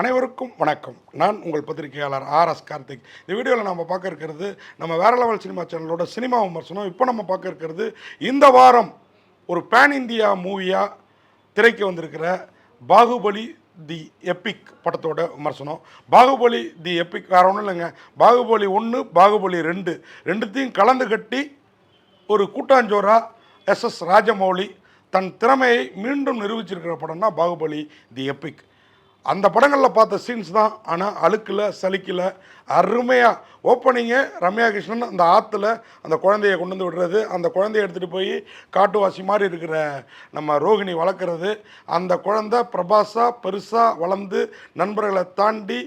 அனைவருக்கும் வணக்கம். நான் உங்கள் பத்திரிகையாளர் ஆர் எஸ் கார்த்திக். இந்த வீடியோவில் நம்ம பார்க்க இருக்கிறது நம்ம வேற லெவல் சினிமா சேனலோட சினிமா விமர்சனம். இப்போ நம்ம பார்க்க இருக்கிறது இந்த வாரம் ஒரு பேன் இந்தியா மூவியாக திரைக்கு வந்திருக்கிற பாகுபலி தி எப்பிக் படத்தோட விமர்சனம். பாகுபலி தி எப்பிக் வேற ஒன்றும் இல்லைங்க. பாகுபலி ஒன்று பாகுபலி ரெண்டு. ரெண்டுத்தையும் கலந்து கட்டி ஒரு கூட்டாஞ்சோரா எஸ் எஸ் ராஜமௌலி தன் திறமையை மீண்டும் நிரூபிச்சிருக்கிற படம்னா பாகுபலி தி எப்பிக் அந்த படங்களில் பார்த்த சீன்ஸ் தான். ஆனால் அழுக்கில் சலிக்கில் அருமையாக ஓப்பனிங்கே ரம்யா கிருஷ்ணன் அந்த ஆற்றுல அந்த குழந்தைய கொண்டு வந்து விடுறது அந்த குழந்தைய எடுத்துகிட்டு போய் காட்டுவாசி மாதிரி இருக்கிற நம்ம ரோகிணி வளர்க்குறது அந்த குழந்தை பிரபாஸா பெருசாக வளர்ந்து நண்பர்களை தாண்டி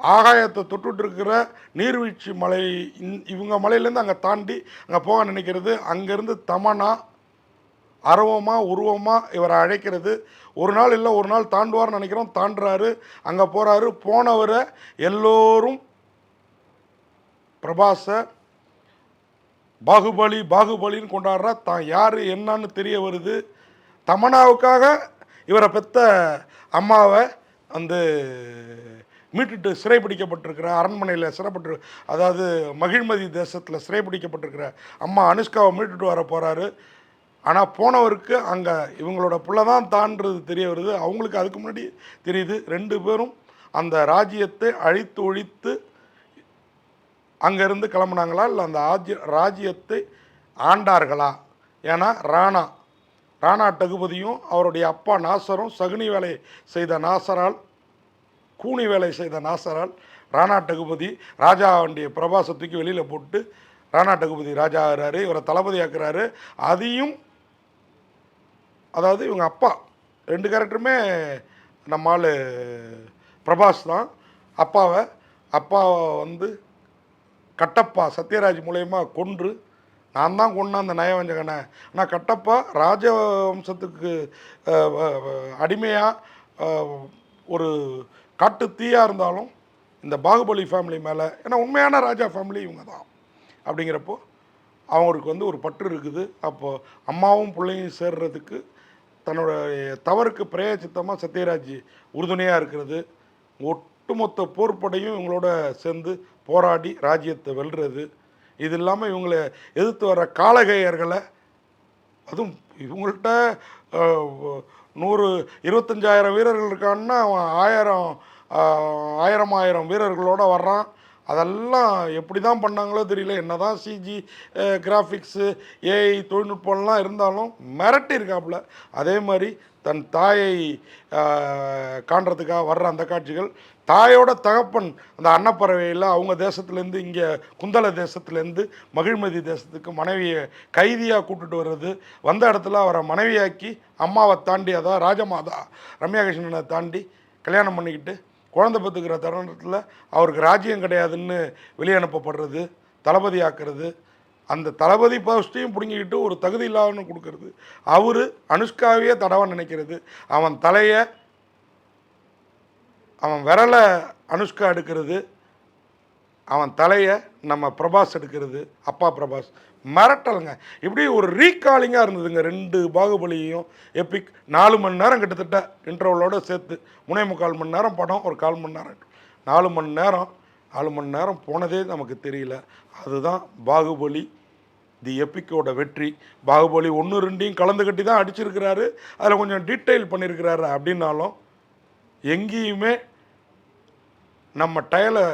ஆகாயத்தை தொட்டுட்ருக்கிற நீர்வீழ்ச்சி மலை இந்- இவங்க மலையிலேருந்து அங்கே தாண்டி அங்கே போக நினைக்கிறது. அங்கேருந்து தமனா அரவமாக உருவமாக இவரை அழைக்கிறது. ஒரு நாள் இல்லை ஒரு நாள் தாண்டுவார்னு நினைக்கிறோம். தாண்டுறாரு அங்கே போகிறாரு போனவரை எல்லோரும் பிரபாஸை பாகுபலி பாகுபலின்னு கொண்டாடுறா. தான் யார் என்னன்னு தெரிய வருது. தமனாவுக்காக இவரை பெத்த அம்மாவை வந்து மீட்டுட்டு சிறைப்பிடிக்கப்பட்டிருக்கிற அரண்மனையில் சிறைப்பட்டு அதாவது மகிழ்மதி தேசத்தில் சிறைப்பிடிக்கப்பட்டிருக்கிற அம்மா அனுஷ்காவை மீட்டுட்டு வர போகிறாரு ஆனால் போனவருக்கு அங்கே இவங்களோட புள்ள தான் தான்றது தெரிய வருது. அவங்களுக்கு அதுக்கு முன்னாடி தெரியுது. ரெண்டு பேரும் அந்த ராஜ்யத்தை அழித்து ஒழித்து அங்கேருந்து கிளம்புனாங்களா? இல்லை அந்த ஆஜ்ய ராஜ்யத்தை ஆண்டார்களா? ஏன்னா ராணா ராணா டகுபதியும் அவருடைய அப்பா நாசரும் சகுனி வேலை செய்த நாசரால் கூனி வேலை செய்த நாசரால் ராணா டகுபதி ராஜாவுடைய பிரபாசத்துக்கு பிரபாச தூக்கி வெளியில் போட்டு ராணா டகுபதி ராஜா ஆகிறாரு இவரை தளபதி ஆக்குறாரு. அதையும் அதாவது இவங்க அப்பா ரெண்டு கேரக்டருமே நம்ம ஆள் பிரபாஸ் தான். அப்பாவை அப்பாவை வந்து கட்டப்பா சத்யராஜ் மூலயமா கொன்று நான் தான் கொண்டேன் அந்த நயவஞ்சகனை. ஆனால் கட்டப்பா ராஜவம்சத்துக்கு அடிமையாக ஒரு காட்டு தீயாக இருந்தாலும் இந்த பாகுபலி ஃபேமிலி மேலே ஏன்னா உண்மையான ராஜா ஃபேமிலி இவங்க தான். அப்படிங்கிறப்போ அவங்களுக்கு வந்து ஒரு பற்று இருக்குது. அப்போது அம்மாவும் பிள்ளையும் சேர்றதுக்கு தன்னோட தவறுக்கு பிரயோஜித்தமாக சத்யராஜ் உறுதுணையாக இருக்கிறது. ஒட்டுமொத்த போர்ப்படையும் இவங்களோட சேர்ந்து போராடி ராஜ்யத்தை வெல்றது. இது இல்லாமல் இவங்களை எதிர்த்து வர காலகையர்களை அதுவும் இவங்கள்ட்ட நூறு இருபத்தஞ்சாயிரம் வீரர்கள் இருக்கான்னா அவன் ஆயிரம் ஆயிரம் ஆயிரம் வீரர்களோட வர்றான். அதெல்லாம் எப்படி தான் பண்ணாங்களோ தெரியல. என்ன தான் சிஜி கிராஃபிக்ஸு ஏஐ தொழில்நுட்பம்லாம் இருந்தாலும் மிரட்டி இருக்காப்புல அதே மாதிரி தன் தாயை காண்றதுக்காக வர்ற அந்த காட்சிகள் தாயோட தகப்பன் அந்த அன்னப்பறவையில் அவங்க தேசத்துலேருந்து இங்கே குந்தல தேசத்துலேருந்து மகிழ்மதி தேசத்துக்கு மனைவியை கைதியாக கூட்டுட்டு வர்றது வந்த இடத்துல அவரை மனைவியாக்கி அம்மாவை தாண்டி அதான் ராஜமாதா ரம்யா கிருஷ்ணனை தாண்டி கல்யாணம் பண்ணிக்கிட்டு குழந்தை பத்துக்கிற தருணத்தில் அவருக்கு ராஜ்யம் கிடையாதுன்னு வெளியே அனுப்பப்படுறது தளபதி ஆக்கிறது அந்த தளபதி போஸ்ட்டையும் பிடுங்கிக்கிட்டு ஒரு தகுதி இல்லாதவனு கொடுக்கறது. அவர் அனுஷ்காவையே தடவை நினைக்கிறது. அவன் தலையை அவன் விரலை அனுஷ்கா எடுக்கிறது. அவன் தலையை நம்ம பிரபாஸ் எடுக்கிறது அப்பா பிரபாஸ். மிரட்டலுங்க. இப்படி ஒரு ரீகாலிங்காக இருந்ததுங்க. ரெண்டு பாகுபலியையும் எப்பிக் நாலு மணி நேரம் கிட்டத்தட்ட இன்டர்வலோடு சேர்த்து. முனை முக்கால் மணி நேரம் படம் ஒரு கால் மணி நேரம். நாலு மணி நேரம் நாலு மணி நேரம் போனதே நமக்கு தெரியல. அதுதான் பாகுபலி தி எப்பிக்கோட வெற்றி. பாகுபலி ஒன்று ரெண்டையும் கலந்து கட்டி தான் அடிச்சிருக்கிறாரு. அதில் கொஞ்சம் டீட்டெயில் பண்ணியிருக்கிறாரு அப்படின்னாலும் எங்கேயுமே நம்ம டயலை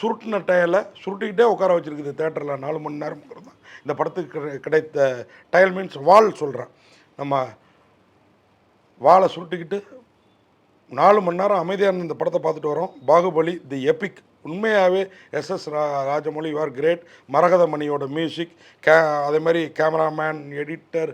சுருட்டின டயலை சுருட்டிக்கிட்டே உட்கார வச்சுருக்குது தேட்டரில் நாலு மணி நேரம்ங்கிறது தான். இந்த படத்துக்கு கிடை- கிடைத்த டயல் மீன்ஸ் வால் சொல்கிறேன் நம்ம வாலை சுருட்டிக்கிட்டு நாலு மணி நேரம் அமைதியான இந்த படத்தை பார்த்துட்டு வரோம். Baahubali the epic. உண்மையாகவே SS raw Rajamouli you are great Maragatha மணியோட மியூசிக் கே அதே மாதிரி cameraman editor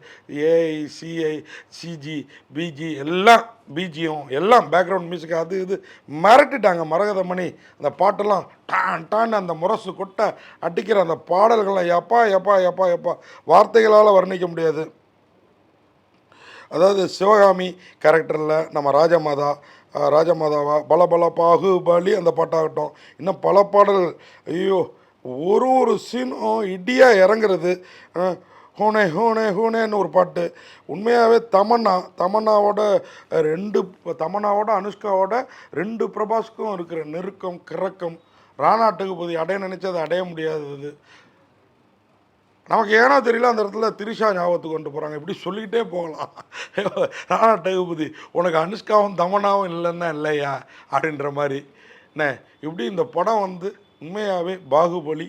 AI CI CG BG எல்லாம் பிஜியும் எல்லாம் பேக்ரவுண்ட் மியூசிக் அது இது மிரட்டிட்டாங்க மரகத மணி அந்த பாட்டெல்லாம் டான் டான் அந்த முரசு கொட்ட அடிக்கிற அந்த பாடல்கள்லாம் எப்பா எப்பா எப்பா எப்பா வார்த்தைகளால் வர்ணிக்க முடியாது. அதாவது சிவகாமி கேரக்டரில் நம்ம ராஜமாதா ராஜமாதாவா பல பல பாகுபலி அந்த பாட்டாகட்டும். இன்னும் பல பாடல்கள். ஐயோ ஒரு ஒரு சீனும் இடியாக இறங்குறது. ஹூனே ஹூனே ஹூனேன்னு ஒரு பாட்டு. உண்மையாகவே தமன்னா தமன்னாவோட ரெண்டு தமன்னாவோட அனுஷ்காவோட ரெண்டு பிரபாஸ்க்கும் இருக்கிற நெருக்கம் கிறக்கம். ராணாட்டுக்கு போய் அடைய நினைச்சது அடைய முடியாதது. நமக்கு ஏன்னா தெரியல அந்த இடத்துல திரிஷா ஞாபகத்துக்கு கொண்டு போகிறாங்க இப்படி சொல்லிக்கிட்டே போகலாம். ராணா டகுபதி உனக்கு அனுஷ்காவும் தமனாவும் இல்லைன்னா இல்லையா? அப்படின்ற மாதிரி. என்ன இப்படி இந்த படம் வந்து உண்மையாகவே பாகுபலி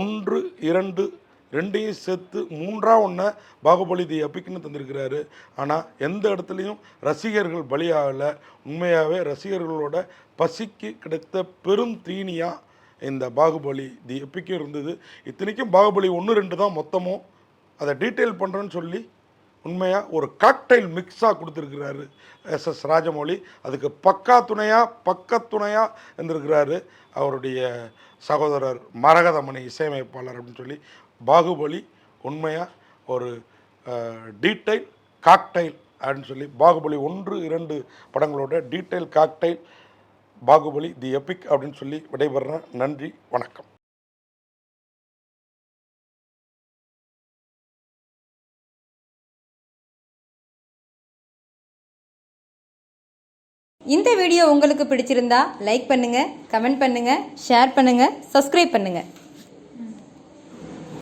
ஒன்று இரண்டு ரெண்டையும் சேர்த்து மூன்றா ஒன்றை பாகுபலி தி எப்பிக்னு தந்திருக்கிறாரு. ஆனால் எந்த இடத்துலையும் ரசிகர்கள் பலியாகலை. உண்மையாகவே ரசிகர்களோட பசிக்கு கிடைத்த பெரும் தீனியாக இந்த பாகுபலி தி எப்பிக்கும் இருந்தது. இத்தனைக்கும் பாகுபலி ஒன்று ரெண்டு தான் மொத்தமும் அதை டீட்டெயில் பண்ணுறேன்னு சொல்லி உண்மையாக ஒரு காக்டைல் மிக்ஸாக கொடுத்துருக்கிறாரு எஸ் எஸ் ராஜமௌழி அதுக்கு பக்கா துணையாக பக்க துணையாக இருந்திருக்கிறாரு அவருடைய சகோதரர் மரகதமணி இசையமைப்பாளர் அப்படின்னு சொல்லி. பாகுபலி உண்மையாக ஒரு டீட்டெயில் காக்டைல் அப்படின்னு சொல்லி. பாகுபலி ஒன்று இரண்டு படங்களோட detail cocktail Baahubali the epic அப்படின்னு சொல்லி விடைபெறேன் நன்றி வணக்கம். இந்த வீடியோ உங்களுக்கு பிடிச்சிருந்தா லைக் பண்ணுங்கள் கமெண்ட் பண்ணுங்கள் ஷேர் பண்ணுங்கள் சப்ஸ்கிரைப் பண்ணுங்கள்